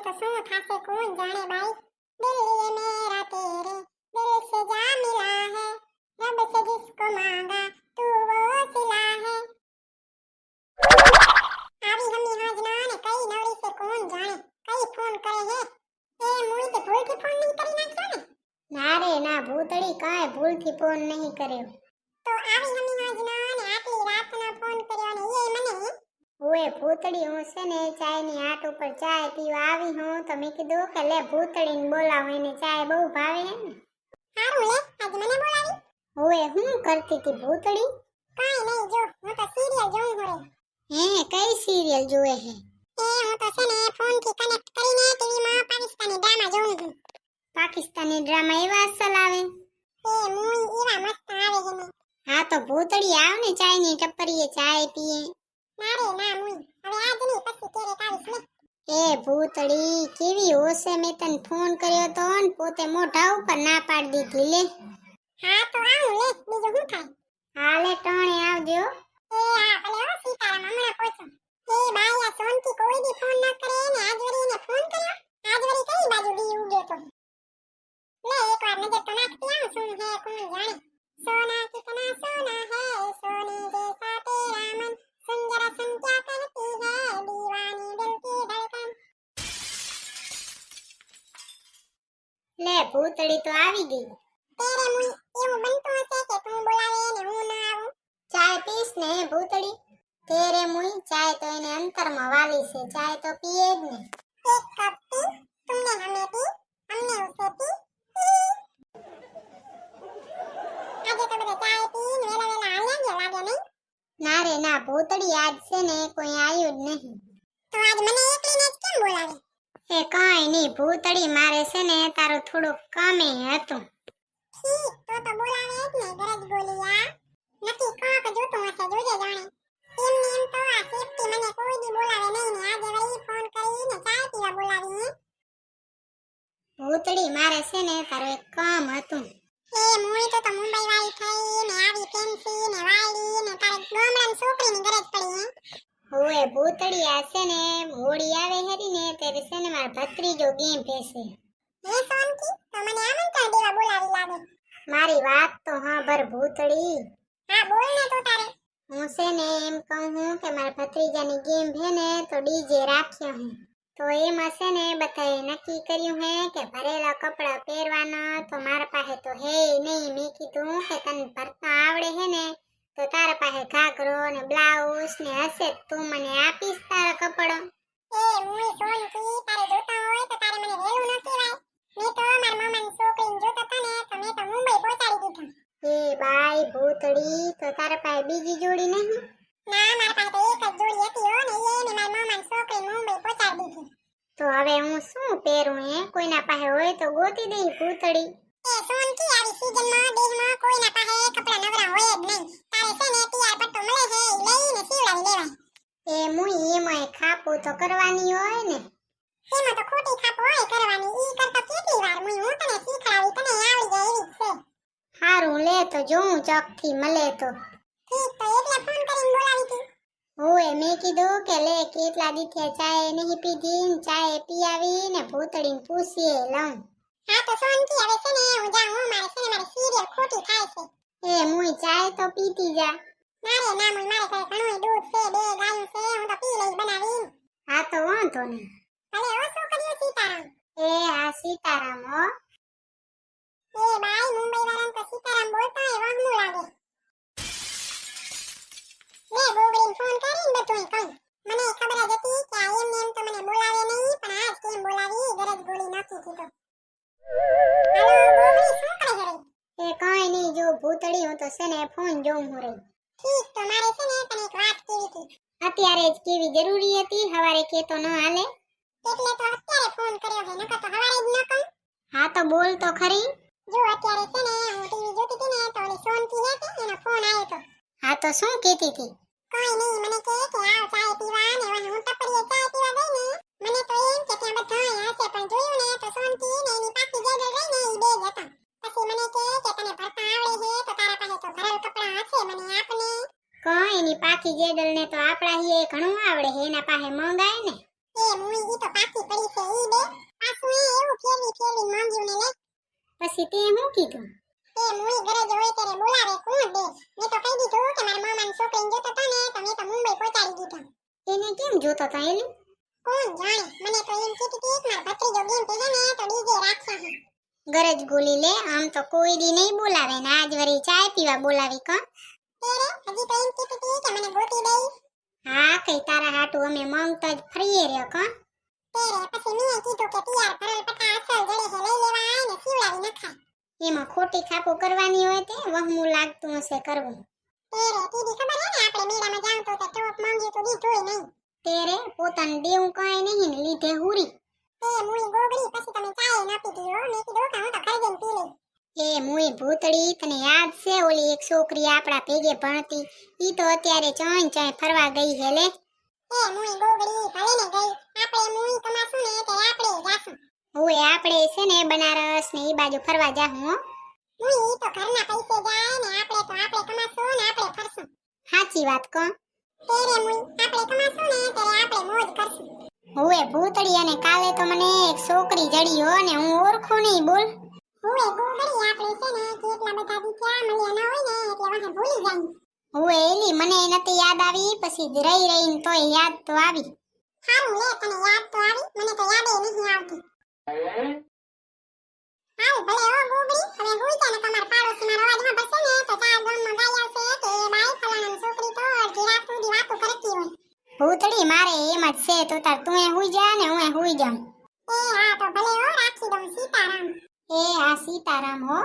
તો શું થાશે કોણ જાણે બાઈ દિલ ये मेरा तेरे दिल से जा मिला है रब से जिसको मांगा तू वो सिला है આવી હમી હાજના ને કઈ નવરી છે કોણ જાણે કઈ ફોન કરે હે એ મુઈ તે ભૂલથી ફોન નહીં કરી નાખ્યો ને ના રે ના ભૂતડી કાંઈ ભૂલથી ફોન નહીં કર્યો ઓએ ભૂતળી હું છે ને ચાયની આટ ઉપર ચાય પીવા આવી હું તો મેં કીધું કે લે ભૂતળીને બોલાવો એને ચાય બહુ ભાવે હે ને. હારું લે આજે મને બોલાવી. ઓએ હું કરતી હતી ભૂતળી? કાઈ નહીં જો હું તો સિરિયલ જોઉં હવે હે કઈ સિરિયલ જોવે હે? એ હું તો છે ને ફોનથી કનેક્ટ કરીને ટીવી માં પાકિસ્તાની ડ્રામા જોઉં છું. પાકિસ્તાની ડ્રામા એવા અસલ આવે? એ મૂવી એવા મસ્ત આવે છે ને. હા તો ભૂતડી આવ ને ચાયની ટપરીએ ચાય પીએ. ના ના મૂઈ હવે આજ નહીં પછી ક્યારેક આવીશ ને એ ભૂતડી કેવી હોશે મેં તને ફોન કર્યો તો ને પોતે મોઢા ઉપર ના પાડી દીધી લે. હા તો આવું લે. બીજું શું થાય? હાલે ટણે આવજો એ હા ભલે હો સીતારામ હમણાં પહોંચો. એ બાયા સોનકી કોઈ દી ફોન ન કરે ને આજ વળી ફોન ભૂતળી તો આવી ગઈ. તેરે મુઈ એવું બનતું હશે કે તું બોલાવે ને હું ના આવું? ચાય પીસ ને ભૂતળી. તેરે મુઈ ચાય તો એને અંતરમાં વાલી છે ચાય તો પીએ જ ને. એક કપ પી તુમને હમે પી અમને ઉસે પી આજે તો બધા ચાય પી ને વેલા વેલા આવ્યા ગયા લાગે નહીં? ના રે ના ભૂતડી આજ છે ને કોઈ આવ્યું જ નહીં. તો આજ મને એકલીને જ કેમ બોલાવી? એ કાંઈ નહીં ભૂતડી મારે છે ને તારું થોડું કામે હતું. ઠીક તો તો બોલાવે ને ગરજ બોલિયા નથી કોક જોતું હશે જોજે જાણે. એમને એમ તો આ સેફટી મને કોઈ દી બોલાવે નહીં ને આજે વળી ફોન કરીને ચાય પીવા બોલાવી ભૂતડી મારે છે ને તારું એક કામ હતું. એ મુઈ તો તો મુંબઈ વાળી થઈ ને આવી ફેન્સી ને વાળી ને તારે ગામડાની છોકરીની ગરજ પડી હે. ભૂતડી આ છે ને હોળી આવે હેરી ને ત્યારે છે ને મારા ભત્રીજો ગેમ ભેસે. હે સોનકી તો મને આમંત્રણ દેવા બોલાવી લાગે? મારી વાત તો હા ભર ભૂતડી હા બોલ ને તો તારે. હું છે ને એમ કહું હું કે મારા ભત્રીજાની ગેમ હે ને તો ડીજે રાખ્યો હે. તો એમાં છે ને બધાએ નક્કી કર્યું હે કે ભરેલા કપડાં પહેરવાના તો મારા પાસે તો હે નહીં. મેં કીધું કે તને ભરતા આવડે હે ને તો તારા પાસે ઘાઘરો ને બ્લાઉઝ ને હશે જ. તું મને આપીશ તારા કપડાં. એ મુઈ સોનકી તારે જોતા હોય તો તારે મને વેલું ન કહેવાય. મેં તો મારા મામાની છોકરીને જોતો તો ને તો મેં તો મુંબઈ પહોંચાડી દીધું. એ બાઈ ભૂતડી તો તારા પાસે બીજી જોડી નહીં? ના મારા પાસે તો એક જ જોડી હતી હો ને એ મારા મામાની છોકરી મુંબઈ પહોંચાડી દીધી. તો હવે હું શું પહેરું હે? કોઈના પાસે હોય તો ગોતી દઈ ભૂતડી. એ સોનકી આવી સીઝનમાં દેહમાં કોઈના પાસે કપડા નવરા હોય જ નહીં. તારે છે ને તિયાર પટ્ટો મળે છે ઈ લઈને સીવડાવી લેવાય એ એમાંય ખાપું તો કરવાની હોય ને. એમાં તો ખોટી ખાપું હોય કરવાની. ઈ કરતા કેટલી વાર? મુઈ હું તને શીખડાવી તને આવડી જાય એવી છે. હારું લે તો જોઉં થી મળે તો. ઠીક તો એટલે ફોન કરીને બોલાવી તી. ઓય મેં કીધું કે લે કેટલા દીથે ચાય નહીં પીધી ને ચાય પી આવી ને ભૂતડીને પૂછીએ લઉં. હા તો સોનકી હવે છે ને હું જાઉં હું મારે છે ને મારી સિરિયલ ખોટી થાય છે. એ મુઈ ચાય તો પીતી જા. મારે ના મુઈ મારે કઈ ઘણું દૂધ છે બે ગાયું છે હું તો પી લઈ બનાવીને. હા તો વાંધો નહીં. ભલે ઓ શું કર્યું સીતારામ? એ હા સીતારામ હો. એ ભાઈ મુંબઈ વાળાને તો સીતારામ બોલતા હોય વહમું લાગે. લે બોગડીને ફોન કરીને બધું કહું. મને ખબર જ હતી કે આ એમ એમ તો મને બોલાવે નહીં પણ આજ કેમ બોલાવી ગરજ ગોળી નાખી દીધો હાલો બોગડી શું કરે છે એ કાંઈ નહીં જો ભૂતડી હું તો છે ને ફોન જોઉં હું રહી. ઠીક તો મારે છે ને તને એક વાત કેવી હતી. અત્યારે જ કેવી જરૂરી હતી? હવારે કે તો ન હાલે. એટલે તો અત્યારે ફોન કર્યો હે નકર તો હવારે જ ન કહું. હા તો બોલ તો ખરી. જો અત્યારે છે ને હું ટીવી જોતી હતી ને તો ઓલી સોનકી હે કે એનો ફોન આવ્યો તો. હા તો શું કહેતી હતી? કોઈ નહીં મને કહે કે આવ ચાય પીવા ને હું પાકી જેડલ ને તો આપણા હિયે ઘણું આવડે હે એના પાસે મંગાય ને. એ મુઈ ઈ તો પાકી પડી છે ઈ બે. પાછું એ એવું ફેરવી ફેરવી માંગ્યું ને લે. પછી તે હું કીધું? એ મુઈ ઘરે જ હોય ત્યારે બોલાવે કોણ દે મેં તો કહી દીધું કે મારા મામાની છોકરીને જોતો તો ને તો મેં તો મુંબઈ પહોંચાડી દીધો. એને કેમ જોતો તો એલી? કોણ જાણે? મને તો એમ કીધી કે એક મારા ભત્રીજો ગેમ કહે ને તો ડીજે રાખ્યા હે ગરજ ગોલી લે આમ તો કોઈ દી નહીં બોલાવે ને. આજ વરી ચાય પીવા બોલાવી કો તેરે હજી તો એમ કીધી કે મને ગોતી દઈ. હા કઈ તારા હાટુ અમે માંગતા જ ફરીએ રહ્યો કો. તેરે પછી મેં કીધું કે પિયાર ભરલ પટા અસલ જડે હે લઈ લેવાય ને સીવડાવી નખાય. એમાં ખોટી ખાપો કરવાની હોય તે વહમું લાગતું હશે કરવું. તેરે તીધી ખબર હે ને આપણે મેળામાં જાઉં તો તે ટોપ માંગ્યું તો દીધુંય નહીં. તેરે પોતાને દેવું કાંઈ નહીં ને લીધે હુરી. તે મુઈ ગોગડી પછી તમે ચાય ના પીધી હો મેં કીધું કે હું તો ઘરે જઈને પી લઈશ એ ભૂતડી તને યાદ છે ઓલી એક છોકરી આપણા ભેગે ભણતી? ઈ તો અત્યારે ચોંય ચોંય ફરવા ગઈ હે લે. એ મુઈ ગોગડી ભલે ને ગઈ. આપણે મુઈ તમાશું ને તે આપણે જાશું. ઓય આપણે છે ને બનારસ ને ઈ બાજુ ફરવા જાહું હો. મુઈ ઈ તો ઘરના પૈસે જાય ને આપણે તો આપણે કમાશું ને આપણે ફરશું. સાચી વાત કો તેરે મુઈ આપણે કમાશું ને ત્યારે આપણે મોજ કરશું. હુએ ભૂતળી અને કાલે તો મને એક છોકરી જડી હો ને હું ઓળખું નહીં બોલ. હુએ ગોગડી આપણે છે ને કેટલા બધા દી ક્યાં મળ્યા ના હોય ને એટલે વાહે ભૂલી જાય. હુએ એલી મને નથી યાદ આવી પછી રહી રહીને તો યાદ તો આવી. હારું લે તને યાદ તો આવી મને તો યાદ નહીં આવતી. હાલ ભલે હો ગોગડી હવે હુઈ જા ને તમાર પાડોશીમાં અવાજમાં બસે ને તો ચાર ગામમાં ગાય આવશે કે બાઈ ફલાણાની છોકરી તો રાત સુધી વાતો કરતી હોય. મારે એમ જ છે તો તાર તું એ હુઈ જા ને હું એ હુઈ જાઉં. એ હા તો ભલે ઓ રાખી દઉં સીતારામ. એ આ સીતારામ હો.